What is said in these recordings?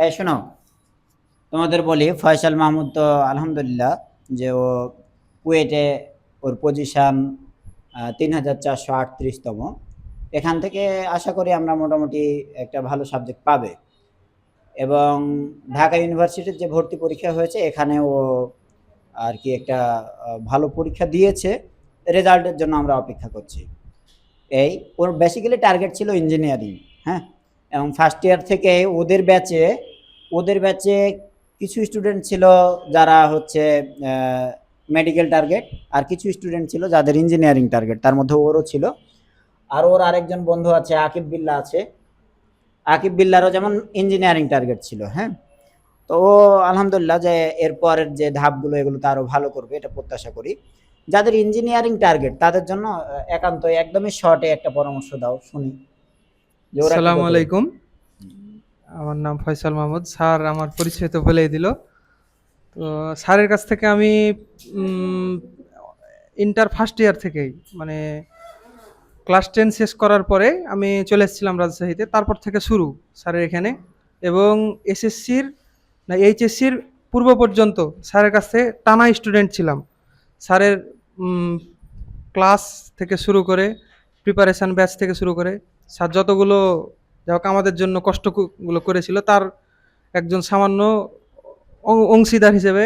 এই, শোনো। তোমাদের বলি, ফয়সাল মাহমুদ তো আলহামদুলিল্লাহ যে ও কুয়েটে ওর পজিশন তিন হাজার চারশো আটত্রিশতম। এখান থেকে আশা করি আমরা মোটামুটি একটা ভালো সাবজেক্ট পাবে। এবং ঢাকা ইউনিভার্সিটির যে ভর্তি পরীক্ষা হয়েছে এখানে ও আর কি একটা ভালো পরীক্ষা দিয়েছে। রেজাল্টের জন্য আমরা অপেক্ষা করছি। এই, ওর বেসিক্যালি টার্গেট ছিল ইঞ্জিনিয়ারিং হ্যাঁ? এবং ফার্স্ট ইয়ার থেকে ওদের ব্যাচে ওদের ব্যাচে কিছু স্টুডেন্ট ছিল যারা হচ্ছে মেডিকেল টার্গেট আর কিছু স্টুডেন্ট ছিল যাদের ইঞ্জিনিয়ারিং টার্গেট তার মধ্যে ওরও ছিল। আর ওর আরেকজন বন্ধু আছে, আকিব বিল্লা আছে। আকিব বিল্লারও যেমন ইঞ্জিনিয়ারিং টার্গেট ছিল হ্যাঁ? তো ও আলহামদুলিল্লাহ যে এরপরের যে ধাপগুলো, এগুলো তো আরও ভালো করবে, এটা প্রত্যাশা করি। যাদের ইঞ্জিনিয়ারিং টার্গেট তাদের জন্য একান্ত একদমই শর্টে একটা পরামর্শ দাও, শুনি। আসসালামু আলাইকুম। আমার নাম ফয়সাল মাহমুদ। স্যার আমার পরিচয় তো বলেই দিল। তো স্যারের কাছ থেকে আমি ইন্টার ফার্স্ট ইয়ার থেকেই মানে ক্লাস টেন শেষ করার পরে আমি চলে এসেছিলাম রাজশাহীতে। তারপর থেকে শুরু স্যারের এখানে। এবং এসএসসির, না, এইচএসসির পূর্ব পর্যন্ত স্যারের কাছে টানা স্টুডেন্ট ছিলাম। স্যারের ক্লাস থেকে শুরু করে প্রিপারেশান ব্যাচ থেকে শুরু করে, স্যার যতগুলো যা হোক, আমাদের জন্য কষ্টগুলো করেছিল। তার একজন সামান্য অংশীদার হিসেবে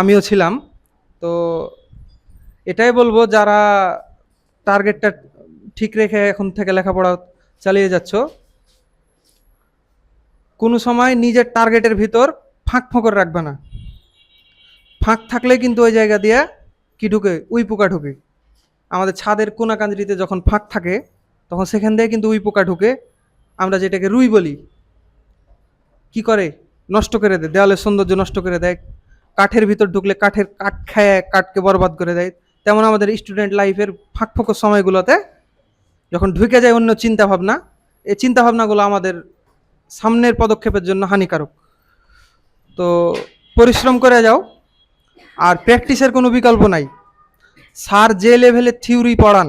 আমিও ছিলাম। তো এটাই বলব, যারা টার্গেটটা ঠিক রেখে এখন থেকে লেখাপড়া চালিয়ে যাচ্ছ, কোনো সময় নিজের টার্গেটের ভিতর ফাঁক ফোঁকর রাখবে না। ফাঁক থাকলে কিন্তু ওই জায়গা দিয়ে কি ঢুকে? উই পোকা ঢুকে। আমাদের ছাদের কোনাকাঞ্জিতে যখন ফাঁক থাকে, তখন সেখান দিয়ে কিন্তু উই পোকা ঢুকে। আমরা যেটাকে রুই বলি, কি করে? নষ্ট করে দেয়, দেওয়ালের সৌন্দর্য নষ্ট করে দেয়, কাঠের ভিতর ঢুকলে কাঠের কাঠ খায় কাঠকে বরবাদ করে দেয়। তেমন আমাদের স্টুডেন্ট লাইফের ফাঁক ফোঁকর সময়গুলোতে যখন ঢুকে যায় অন্য চিন্তা ভাবনা এই চিন্তা ভাবনাগুলো আমাদের সামনের পদক্ষেপের জন্য হানিকারক। তো পরিশ্রম করে যাও, আর প্র্যাকটিসের কোনো বিকল্প নাই। স্যার যে লেভেলে থিওরি পড়ান,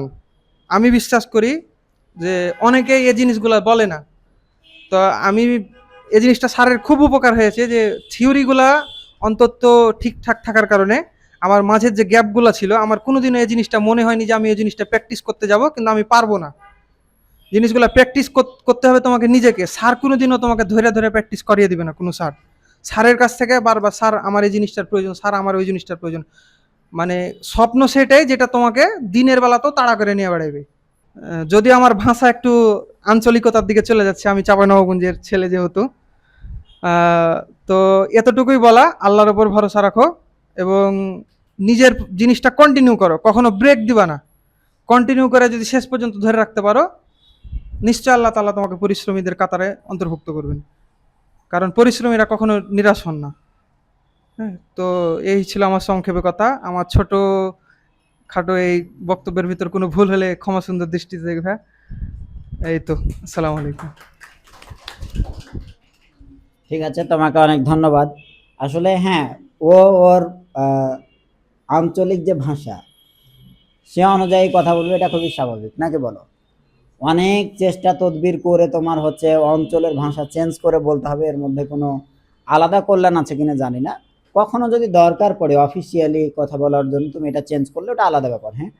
আমি বিশ্বাস করি যে অনেকে এই জিনিসগুলো বলে না। তো আমি এই জিনিসটা স্যারের খুব উপকার হয়েছে যে থিওরিগুলা অন্তত ঠিকঠাক থাকার কারণে আমার মাঝের যে গ্যাপগুলো ছিল, আমার কোনোদিনও এই জিনিসটা মনে হয়নি যে আমি এই জিনিসটা প্র্যাকটিস করতে যাব, কিন্তু আমি পারব না। জিনিসগুলো প্র্যাকটিস করতে হবে তোমাকে নিজেকে। স্যার কোনোদিনও তোমাকে ধরে ধরে প্র্যাকটিস করিয়ে দিবে না কোনো স্যার। স্যারের কাছ থেকে বারবার, স্যার, আমার এই জিনিসটার প্রয়োজন, স্যার, আমার ওই জিনিসটার প্রয়োজন। মানে স্বপ্ন সেটাই যেটা তোমাকে দিনের বেলাতেও তাড়া করে নিয়ে বেড়াবে যদি আমার ভাষা একটু আঞ্চলিকতার দিকে চলে যাচ্ছে। আমি চাঁপাইনবাবগঞ্জের ছেলে যেহেতু। তো এতটুকুই বলা, আল্লাহর ওপর ভরসা রাখো এবং নিজের জিনিসটা কন্টিনিউ করো। কখনো ব্রেক দিবা না। কন্টিনিউ করে যদি শেষ পর্যন্ত ধরে রাখতে পারো, নিশ্চয় আল্লাহ তাআলা তোমাকে পরিশ্রমীদের কাতারে অন্তর্ভুক্ত করবেন। কারণ পরিশ্রমীরা কখনো নিরাশ হন না। হ্যাঁ তো এই ছিল আমার সংক্ষেপে কথা আমার ছোট খাটো এই বক্তব্যের ভিতর কোনো ভুল হলে ক্ষমা সুন্দর দৃষ্টিতে দেখবে। এই তো, আসসালামু আলাইকুম। ঠিক আছে, তোমাকে অনেক ধন্যবাদ। আসলে হ্যাঁ ও ওর আঞ্চলিক যে ভাষা, সে অনুযায়ী কথা বলবে, এটা খুবই স্বাভাবিক, নাকি বলো? অনেক চেষ্টা তদবির করে তোমার হচ্ছে অঞ্চলের ভাষা চেঞ্জ করে বলতে হবে, এর মধ্যে কোনো আলাদা কল্যাণ আছে কিনা জানি না। কখনো যদি দরকার পড়ে অফিসিয়ালি কথা বলার জন্য তুমি এটা চেঞ্জ করলে, ওটা আলাদা ব্যাপার হ্যাঁ?